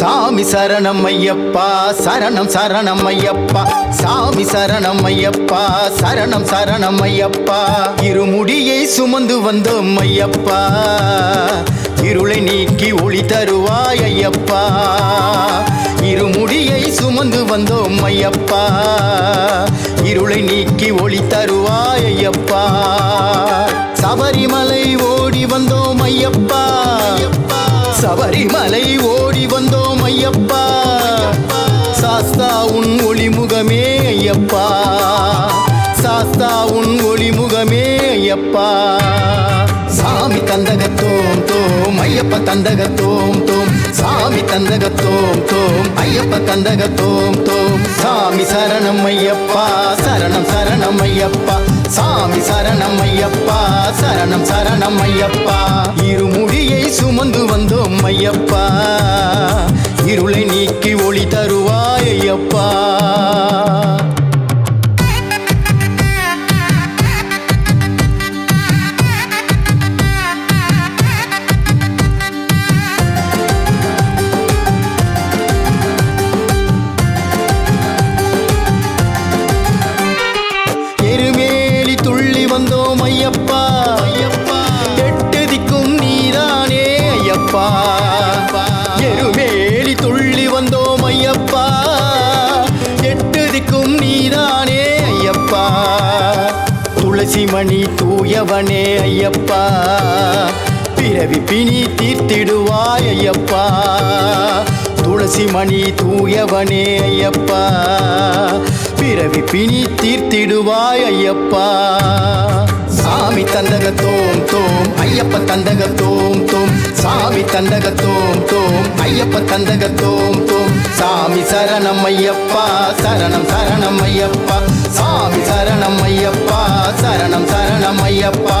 சாமி சரணம் ஐயப்பா சரணம் சரணம் ஐயப்பா. சாமி சரணம் ஐயப்பா சரணம் சரணம் ஐயப்பா. இருமுடியை சுமந்து வந்தோம் ஐயப்பா. இருளை நீக்கி ஒளி தருவாய் ஐயப்பா. இருமுடியை சுமந்து வந்தோம் ஐயப்பா. இருளை நீக்கி ஒளி தருவாய் ஐயப்பா. சபரிமலை ஓடி வந்தோம் ஐயப்பா. சபரிமலை ஓடி வந்தோம் ஐயப்பா. சாஸ்தா உன் ஒளிமுகமே ஐயப்பா. சாஸ்தா உன் ஒளிமுகமே ஐயப்பா. சாமி தந்தகத்தோம் தோம் ஐயப்ப தந்தகத்தோம் தோம். சாமி தந்தகத்தோம் தோம் ஐயப்ப தந்தகத்தோம் தோம். சாமி சரணம் ஐயப்பா சரணம் சரணம் ஐயப்பா. சாமி சரணம் ஐயப்பா. சரணம் சரணம் ஐயப்பா. இருமுடியை சுமந்து வந்தோம் ஐயப்பா. இருளை நீக்கி ஐயப்பா எருமேலி துள்ளி வந்தோம் ஐயப்பா. எட்டு திக்கும் நீதானே ஐயப்பா. துளசி மணி தூயவனே ஐயப்பா. பிறவி பிணி தீர்த்திடுவாய் ஐயப்பா. துளசி மணி தூயவனே ஐயப்பா. பிறவி பிணி தீர்த்திடுவாய் ஐயப்பா. சாமி தந்தக தோம் தோம் ஐயப்ப தந்தக தோம். சாமி தந்தகத்தோம் தோம் ஐயப்ப தந்தகத்தோம் தோம். சாமி சரணம் ஐயப்பா சரணம் சரணம் ஐயப்பா. சாமி சரணம் ஐயப்பா சரணம் சரணம் ஐயப்பா.